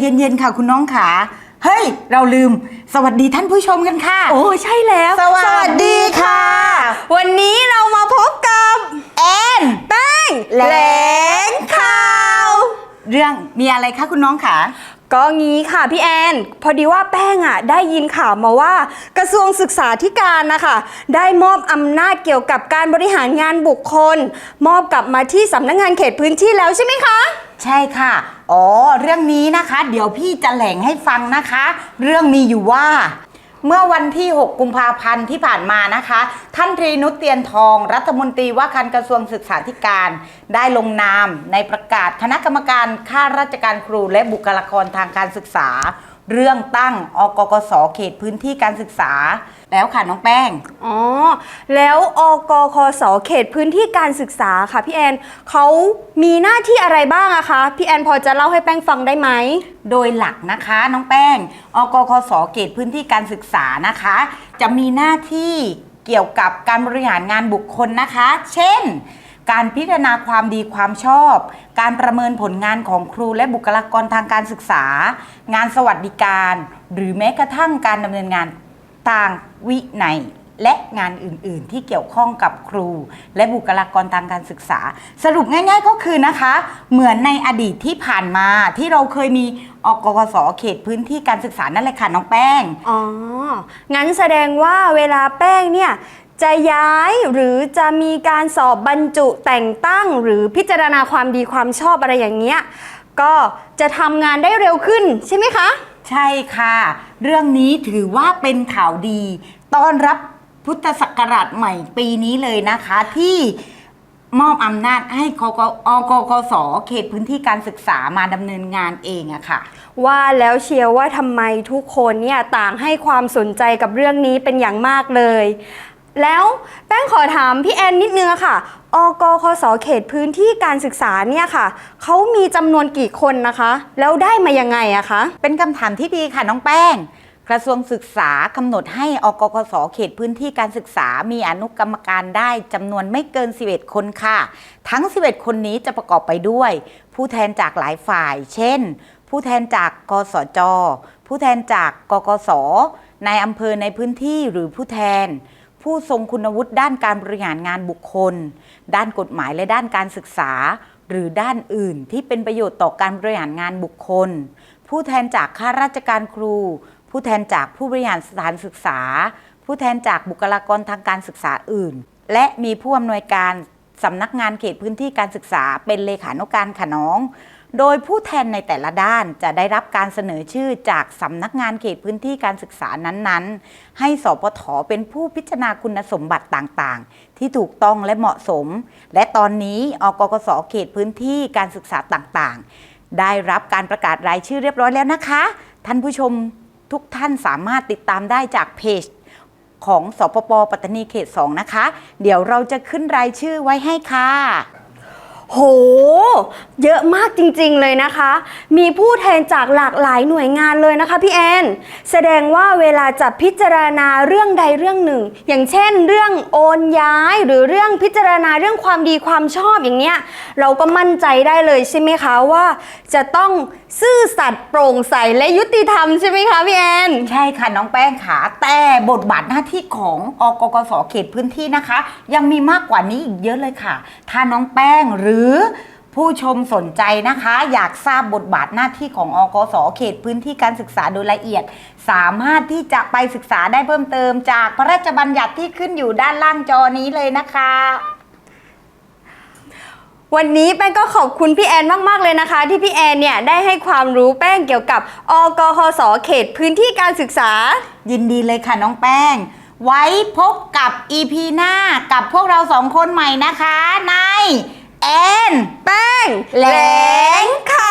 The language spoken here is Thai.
เย็นๆ ค่ะคุณน้องขา เฮ้ย เราลืม สวัสดีท่านผู้ชมกันค่ะ โอ้ใช่แล้วสวัสดีค่ะ วันนี้เรามาพบกับแอนแป้งแหลงข่าว เรื่องมีอะไรคะคุณน้องขา ก็งี้ค่ะพี่แอน พอดีว่าแป้งอะได้ยินข่าวมาว่ากระทรวงศึกษาธิการนะคะได้มอบอำนาจเกี่ยวกับการบริหารงานบุคคล มอบกลับมาที่สำนักงานเขตพื้นที่แล้วใช่ไหมคะ ใช่ค่ะ อ๋อ เรื่องนี้นะคะ เดี๋ยวพี่จะแหล่งให้ฟังนะคะ เรื่องมีอยู่ว่า เมื่อวันที่ 6 กุมภาพันธ์ที่ผ่านมานะคะ ท่านตรีนุชเตียนทอง รัฐมนตรีว่าการกระทรวงศึกษาธิการ ได้ลงนามในประกาศคณะกรรมการข้าราชการครูและบุคลากรทางการศึกษา เรื่องตั้งอกกสเขตพื้นที่การศึกษา แล้วค่ะน้องแป้ง อ๋อ แล้วอกคสเขตพื้นที่การศึกษาค่ะพี่แอนเขามีหน้าที่อะไรบ้างอะคะ พี่แอนพอจะเล่าให้แป้งฟังได้ไหม โดยหลักนะคะน้องแป้งอกคสเกตพื้นที่การศึกษานะคะ จะมีหน้าที่เกี่ยวกับการบริหารงานบุคคลนะคะ เช่น การพิจารณาความดีความชอบ การประเมินผลงานของครูและบุคลากรทางการศึกษา งานสวัสดิการ หรือแม้กระทั่งการดำเนินงานทางวินัยและงานอื่น ๆ ที่เกี่ยวข้องกับครู และบุคลากรทางการศึกษา สรุปง่าย ๆ ก็คือนะคะ เหมือนในอดีตที่ผ่านมาที่เราเคยมีอกกสเขตพื้นที่การศึกษานั่นแหละค่ะน้องแป้ง อ๋อ งั้นแสดงว่าเวลาแป้งเนี่ย จะย้ายหรือจะมีการสอบบรรจุแต่งตั้ง หรือพิจารณาความดีความชอบอะไรอย่างเงี้ยก็จะทำงานได้เร็วขึ้นใช่ไหมคะ ใช่ค่ะ เรื่องนี้ถือว่าเป็นข่าวดี ต้อนรับพุทธศักราชใหม่ปีนี้เลยนะคะที่มอบอำนาจให้กกอกกสเขตพื้นที่การศึกษามาดำเนินงานเองอะค่ะ ว่าแล้วเชียร์ว่าทำไมทุกคนเนี่ยต่างให้ความสนใจกับเรื่องนี้เป็นอย่างมากเลย แล้วแป้งขอถามพี่แอนนิดนึงอะค่ะ อกคสเขตพื้นที่การศึกษาเนี่ยค่ะ เขามีจำนวนกี่คนนะคะ แล้วได้มายังไงอะคะ เป็นคำถามที่ดีค่ะน้องแป้ง กระทรวงศึกษากำหนดให้อกกสเขตพื้นที่การศึกษา มีอนุกรรมการได้จำนวนไม่เกิน 11 คนค่ะ ทั้ง 11 คนนี้จะประกอบไปด้วย ผู้แทนจากหลายฝ่าย เช่น ผู้แทนจากกสจ ผู้แทนจากกกสนายอำเภอในพื้นที่หรือผู้แทน ผู้ทรงคุณวุฒิด้านการบริหารงานบุคคล ด้านกฎหมายและด้านการศึกษา หรือด้านอื่นที่เป็นประโยชน์ต่อการบริหารงานบุคคล ผู้แทนจากข้าราชการครู ผู้แทนจากผู้บริหารสถานศึกษา ผู้แทนจากบุคลากรทางการศึกษาอื่น และมีผู้อำนวยการสำนักงานเขตพื้นที่การศึกษาเป็นเลขานุการขน้อง โดยผู้แทนในแต่ละด้านจะได้รับการเสนอชื่อจากสำนักงานเขตพื้นที่การศึกษานั้นๆ ให้สปทเป็นผู้พิจารณาคุณสมบัติต่างๆ ที่ถูกต้องและเหมาะสม และตอนนี้อกกสเขตพื้นที่การศึกษาต่างๆ ได้รับการประกาศรายชื่อเรียบร้อยแล้วนะคะ ท่านผู้ชมทุกท่านสามารถติดตามได้จากเพจของสปปปัตตานีเขต 2 นะคะ เดี๋ยวเราจะขึ้นรายชื่อไว้ให้ค่ะ โห เยอะมากจริงๆเลยนะคะ มีผู้แทนจากหลากหลายหน่วยงานเลยนะคะพี่แอนแสดงว่าเวลาจะพิจารณาเรื่องใดเรื่องหนึ่ง อย่างเช่น เรื่องโอนย้ายหรือเรื่องพิจารณาเรื่องความดีความชอบอย่างเนี้ยเราก็มั่นใจได้เลยใช่ไหมคะว่า จะต้องซื่อสัตย์โปร่งใสและยุติธรรมใช่ไหมคะพี่แอนใช่ค่ะน้องแป้งขาแต่บทบาทหน้าที่ของอกกสเขตพื้นที่นะคะ ยังมีมากกว่านี้อีกเยอะเลยค่ะ ถ้าน้องแป้งหรือผู้ชมสนใจนะคะ อยากทราบบทบาทหน้าที่ของอกสเขตพื้นที่การศึกษาโดยละเอียด สามารถที่จะไปศึกษาได้เพิ่มเติม จากพระราชบัญญัติที่ขึ้นอยู่ด้านล่างจอนี้เลยนะคะ วันนี้แป้งก็ขอบคุณพี่แอนมาก ๆ เลยนะคะ ที่พี่แอนเนี่ยได้ให้ความรู้แป้งเกี่ยวกับอกคสเขตพื้นที่การศึกษา ยินดีเลยค่ะน้องแป้ง ไว้พบกับ EP หน้ากับพวกเราสองคนใหม่นะคะใน แอนแป้งแหลงค่ะ